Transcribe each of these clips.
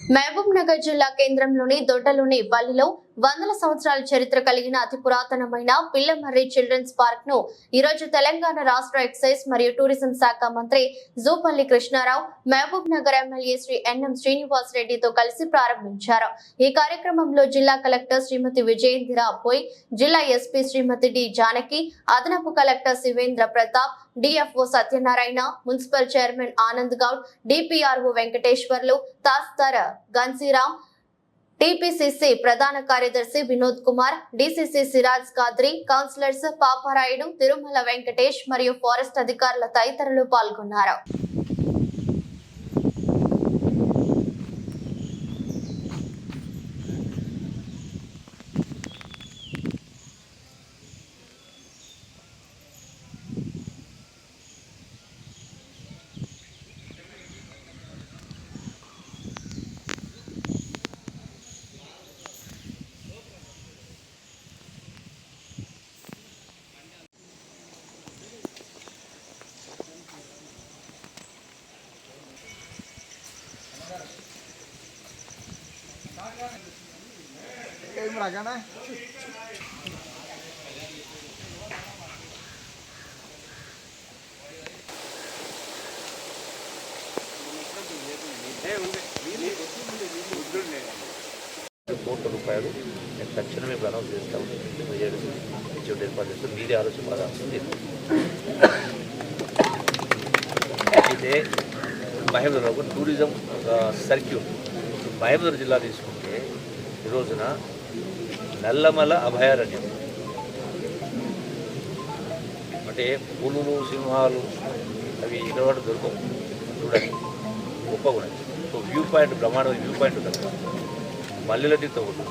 మహబూబ్ నగర్ జిల్లా కేంద్రంలోని దొడ్డలోని పల్లిలో వందల సంవత్సరాల చరిత్ర కలిగిన అతి పురాతనమైన పిల్లమర్రి చిల్డ్రన్స్ పార్క్ను ఈరోజు తెలంగాణ రాష్ట్ర ఎక్సైజ్ మరియు టూరిజం శాఖ మంత్రి Jupally Krishnarao Mahabubnagar MLA Shri N M Srinivas రెడ్డితో కలిసి ప్రారంభించారు. ఈ కార్యక్రమంలో జిల్లా కలెక్టర్ శ్రీమతి విజయేంద్ర అపోయ్ జిల్లా ఎస్పీ శ్రీమతి డి జానకి అదనపు collector Shivendra Pratap DFO Satyanarayana municipal chairman Anand Goud DPRO Venkateswarlu tahsildar Ghansiram TPCC ప్రధాన కార్యదర్శి వినోద్ కుమార్ డిసిసి సిరాజ్ ఖాద్రి కౌన్సిలర్స్ పాపారాయుడు తిరుమల వెంకటేష్ మరియు ఫారెస్ట్ అధికారుల తదితరులు పాల్గొన్నారు. ఏం రకనా కోట్ల రూపాయలు నేను తక్షణమే ఇప్పుడు అనౌన్స్ చేస్తా ఉన్నాను ప్రజలు ఇచ్చేటి ఏర్పాటు చేస్తాం మీరే ఆలోచన బాగా వస్తుంది అయితే మహబూబ్నగర్ ఒక టూరిజం సర్క్యూట్ మహబూబ్నగర్ జిల్లా తీసుకుంటే ఈ రోజున నల్లమల అభయారణ్యం. అంటే పులులు సింహాలు అవి ఇక్కడ దొరకవు. చూడండి గొప్ప కూడా సో వ్యూ పాయింట్ బ్రహ్మాండమైన వ్యూ పాయింట్ ఉంటుంది. మల్లెలటితో ఉంటుంది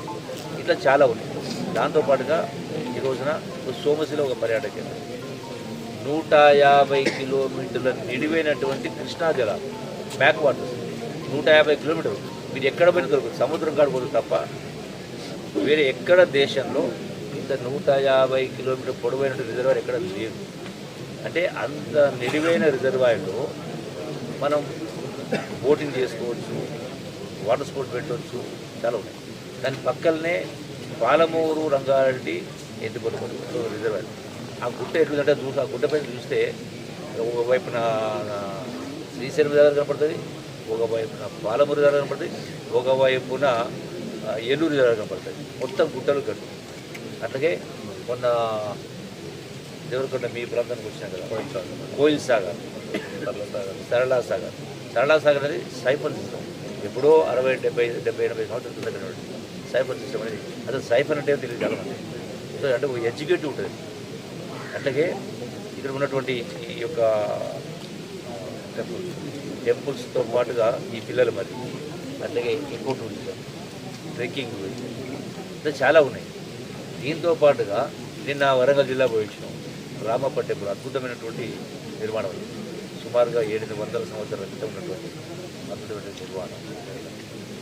ఇట్లా చాలా ఉన్నాయి. దాంతోపాటుగా ఈ రోజున సోమశిల ఒక పర్యాటక కేంద్రం. నూట యాభై కిలోమీటర్ల నిడివైనటువంటి కృష్ణా జలాలు బ్యాక్ వాటర్స్. నూట యాభై కిలోమీటర్లు. మీరు ఎక్కడ పోయినా దొరకదు. సముద్రం కాడ పోదు తప్ప వేరే ఎక్కడ దేశంలో ఇంత నూట యాభై కిలోమీటర్ పొడవైన రిజర్వాయర్ ఎక్కడ లేదు? అంటే అంత నిలువైన రిజర్వాయర్లో మనం బోటింగ్ చేసుకోవచ్చు వాటర్ స్పోర్ట్ పెట్టవచ్చు చాలా ఉన్నాయి. దాని పక్కనే పాలమూరు రంగారెడ్డి ఎత్తిపోతు రిజర్వాయర్. ఆ గుట్ట ఎట్లుందంటే చూసి ఆ గుట్ట పైన చూస్తే ఒకవైపున శ్రీశైలం దగ్గర కనపడుతుంది ఒకవైపున పాలమూరు దగ్గర కనపడుతుంది ఒకవైపున ఏలూరు జిల్లాలో కనపడతాయి. మొత్తం గుట్టలు గట్టు అట్లాగే మొన్న దేవరకొండ మీ ప్రాంతానికి వచ్చినా కదా కోయిల్ సాగర్. సరళా సాగర్ సరళా సాగర్. అనేది సైఫర్ సిస్టమ్. ఎప్పుడో అరవై డెబ్బై డెబ్బై ఎనభై సంవత్సరాల క్రితం సైఫర్ సిస్టమ్ అనేది. అసలు సైఫర్ అంటే తెలియదు చాలా మంది సో అంటే ఒక ఎడ్యుకేటివ్ ఉంటుంది. అట్లాగే ఇక్కడ ఉన్నటువంటి ఈ యొక్క టెంపుల్స్. టెంపుల్స్తో పాటుగా ఈ పిల్లలు మరి. అట్లాగే ఇంకోటి ఉంటుంది ట్రెక్కింగ్ ఇట్లా చాలా ఉన్నాయి. దీంతో పాటుగా నిన్న వరంగల్ జిల్లా పోయించినాం. వచ్చినాం అద్భుతమైనటువంటి నిర్మాణం సుమారుగా ఏడు వందల సంవత్సరాల క్రితం ఉన్నటువంటి అద్భుతమైన నిర్మాణం.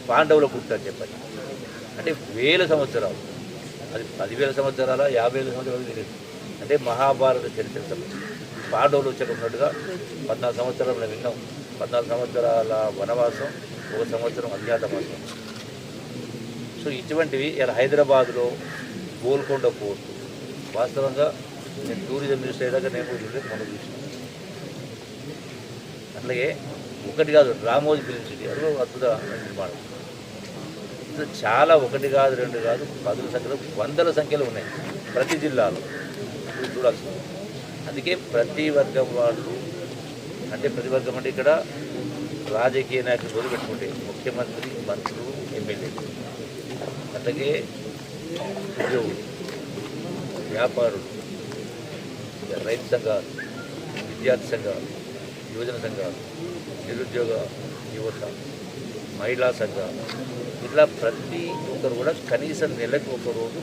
పాండవుల పుట్ట అని చెప్పండి అంటే వేల సంవత్సరాలు. అది పదివేల సంవత్సరాల యాభై వేల సంవత్సరాలు తెలియదు. అంటే మహాభారత చరిత్ర పాండవులు వచ్చాక ఉన్నట్టుగా పద్నాలుగు సంవత్సరాలు మనం విన్నాం. పద్నాలుగు సంవత్సరాల వనవాసం ఒక సంవత్సరం అజ్ఞాతవాసం. సో ఇటువంటివి ఇలా హైదరాబాద్లో గోల్కొండ పోర్టు వాస్తవంగా నేను టూరిజం మినిస్టర్ అయ్యాక నేను కూడా చూడలేదు మొన్న అట్లాగే ఒకటి కాదు రామోజీ ఫిలిం సిటీ అది ఒక అద్భుత నిర్మాణం. చాలా ఒకటి కాదు రెండు కాదు పదుల సంఖ్యలో వందల సంఖ్యలో ఉన్నాయి ప్రతి జిల్లాలో. ఇప్పుడు చూడాల్సింది. అందుకే ప్రతి వర్గం వాళ్ళు అంటే ప్రతి వర్గం అంటే ఇక్కడ రాజకీయ నాయకులు చోటు పెట్టుకుంటే ముఖ్యమంత్రి మంత్రులు ఎమ్మెల్యేలు. అట్లాగే ఉద్యోగులు వ్యాపారులు రైతు సంఘాలు విద్యార్థి సంఘాలు యువజన సంఘాలు నిరుద్యోగ యువత మహిళా సంఘాలు ఇట్లా ప్రతి ఒక్కరు కూడా కనీసం నెలకు ఒక రోజు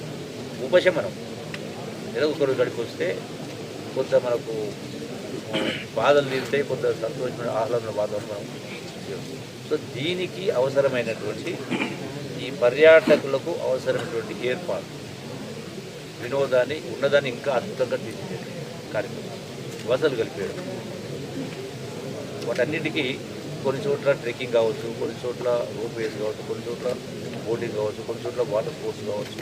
ఉపశమనం. నెలకు ఒకరోజు రోజు వస్తే కొంత మనకు బాధలు తీరుతాయి కొంత సంతోషమైన ఆహ్లాదమైన వాతావరణం సో దీనికి అవసరమైనటువంటి ఈ పర్యాటకులకు అవసరమైనటువంటి ఏర్పాటు వినోదాన్ని ఉన్నదాన్ని ఇంకా అద్భుతంగా తీర్చిదిద్దే కార్యక్రమం వసతులు కలిపేయడం. వాటన్నిటికీ కొన్ని చోట్ల ట్రెక్కింగ్ కావచ్చు కొన్ని చోట్ల రోప్ వేస్ కావచ్చు కొన్ని చోట్ల బోటింగ్ కావచ్చు కొన్ని చోట్ల వాటర్ స్పోర్ట్స్ కావచ్చు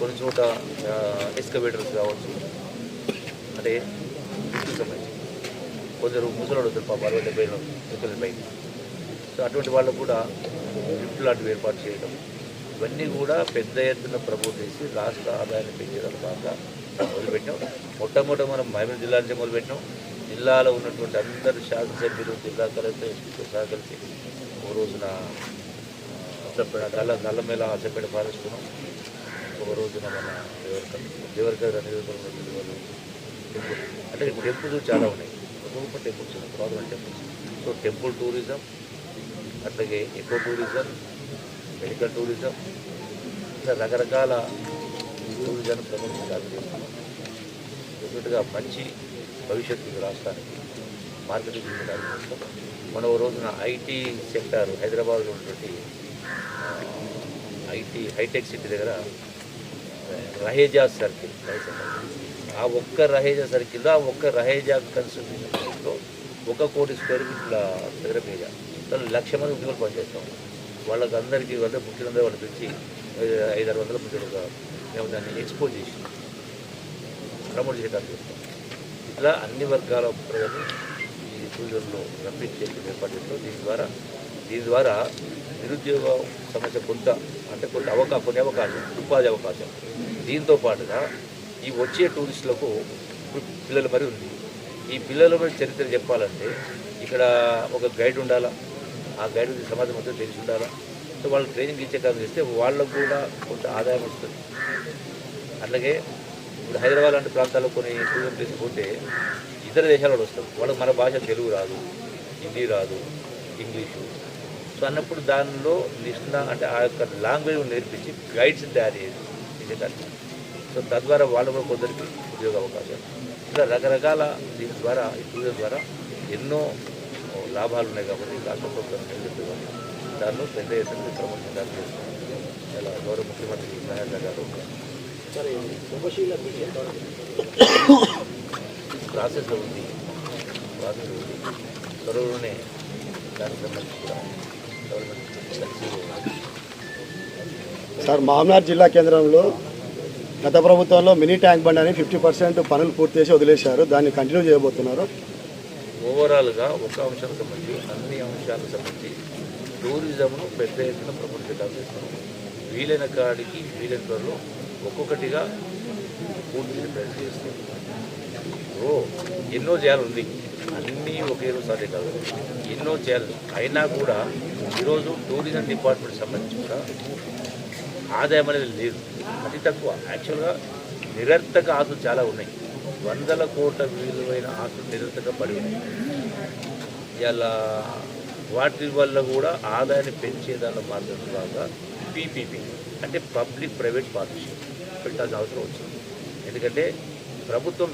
కొన్ని చోట్ల ఎక్స్కవేటర్స్ కావచ్చు. అంటే సంబంధించి కొందరు ముసలాడు వస్తారు పాప అరవై డెబ్బై పైన. సో అటువంటి వాళ్ళకు కూడా లిఫ్ట్ లాంటివి ఏర్పాటు చేయడం. ఇవన్నీ కూడా పెద్ద ఎత్తున ప్రమోట్ చేసి రాష్ట్ర ఆదాయాన్ని పెంచడం బాగా మొదలుపెట్టాం. మొట్టమొదట మనం మహబూబ్ జిల్లా నుంచి మొదలుపెట్టాం. జిల్లాలో ఉన్నటువంటి అందరు శాసనసభ్యులు జిల్లా కలెక్టర్ సహకరించి ఓ రోజున నల్ల నల్లమేళ అసెంబ్లీ పాలిస్తున్నాం ఒక రోజున మన దేవరకర్ దేవరకర్ నియోజకవర్గంలో వాళ్ళు టెంపుల్. అంటే టెంపుల్స్ చాలా ఉన్నాయి. గొప్ప టెంపుల్స్ ఉన్నాయి. Problem temples. So temple tourism అట్లాగే ఎకో టూరిజం మెడికల్ టూరిజం ఇంకా రకరకాల టూరిజాన్ని ప్రమోషన్ చేస్తున్నాం డెఫినెట్గా మంచి భవిష్యత్తు రాష్ట్రానికి మార్కెటింగ్ చేయడానికి కోసం మనం ఓ రోజున ఐటీ సెక్టార్ హైదరాబాద్లో ఉన్నటువంటి ఐటీ హైటెక్ సిటీ దగ్గర రహేజా సర్కిల్ ఆ ఒక్క రహేజా సర్కిల్లో ఆ ఒక్క రహేజా కన్స్ట్రక్షన్లో ఒక కోటి స్క్వేర్ ఫీట్ల దగ్గర మీద తను లక్ష మంది ఉద్యోగులు పనిచేస్తాం. వాళ్ళకి అందరికీ అంటే ముఖ్యులందరూ వాళ్ళు తెచ్చి ఐదు- ఐదారు వందల మంది మేము దాన్ని ఎక్స్పోజ్ చేసి ప్రమోట్ చేయడానికి చేస్తాం ఇట్లా అన్ని వర్గాల ప్రజలు ఈ టూరిజంలో రప్పించేసి ఏర్పాటు చేస్తాం దీని ద్వారా దీని ద్వారా నిరుద్యోగ సమస్య కొంత అంటే కొన్ని అవకా కొన్ని అవకాశం ఉపాధి అవకాశం దీంతో పాటుగా ఈ వచ్చే టూరిస్టులకు పిల్లలు మరి ఉంది. ఈ పిల్లల మరి చరిత్ర చెప్పాలంటే ఇక్కడ ఒక గైడ్ ఉండాలా? ఆ గైడ్ సమాజం మొత్తం తెలిసి ఉండాలా సో వాళ్ళు ట్రైనింగ్ ఇచ్చే కాలం చేస్తే వాళ్ళకు కూడా కొంత ఆదాయం వస్తుంది. అట్లాగే ఇప్పుడు హైదరాబాద్ లాంటి ప్రాంతాల్లో కొన్ని టూరిజం ప్లేస్ పోతే ఇతర దేశాల వాళ్ళు వస్తారు వాళ్ళకి మన భాష తెలుగు రాదు హిందీ రాదు ఇంగ్లీషు. సో అన్నప్పుడు దానిలో నిష్ణ అంటే ఆ యొక్క లాంగ్వేజ్ నేర్పించి గైడ్స్ తయారు చేయాలి ఇచ్చేదాన్ని సో తద్వారా వాళ్ళు కూడా కొందరికి ఉద్యోగ అవకాశాలు. ఇలా రకరకాల దీని ద్వారా ఈ టూరిజం ద్వారా ఎన్నో లాభాలు ఉన్నాయి కాబట్టి రాష్ట్ర ప్రభుత్వం నిలబెట్టుకొని దానిలో పెద్ద ఎత్తున ప్రమోషన్ దాన్ని చేస్తున్నాం ఇలా గౌరవ ముఖ్యమంత్రి మహేంద్ర గారు. ప్రాసెస్ ఉంది. ప్రాసెస్ ఉంది. త్వరలోనే దానికి సంబంధించి కూడా సార్ మామనార్ జిల్లా కేంద్రంలో గత ప్రభుత్వంలో మినీ ట్యాంక్ బండ్ అని ఫిఫ్టీ పర్సెంట్ పనులు పూర్తి చేసి వదిలేశారు. దాన్ని కంటిన్యూ చేయబోతున్నారు. ఓవరాల్గా ఒక అంశానికి సంబంధించి అన్ని అంశాలకు సంబంధించి టూరిజంను పెద్ద ఎత్తున ప్రమోట్ చేస్తున్నాం వీలైన కాడికి వీలైన త్వరలో ఒక్కొక్కటిగా పూర్తి ప్రయత్నం చేస్తున్నాం ఓ ఎన్నో చేయాలి ఉంది అన్నీ ఒకే రోజు సాధ్యం కాదు. ఎన్నో చేయాలి. అయినా కూడా ఈరోజు టూరిజం డిపార్ట్మెంట్ సంబంధించి కూడా ఆదాయం అనేది లేదు. అతి తక్కువ. యాక్చువల్గా నిరర్థక ఆశలు చాలా ఉన్నాయి. వందల కోట్ల విలువైన ఆస్తులు నిరంతరపడి ఉన్నాయి. ఇలా వాటి వల్ల కూడా ఆదాయాన్ని పెంచేదాని మార్గం ద్వారా పీపీపీ అంటే పబ్లిక్ ప్రైవేట్ పార్ట్నర్షిప్ పెట్టాల్సిన అవసరం వచ్చింది. ఎందుకంటే ప్రభుత్వం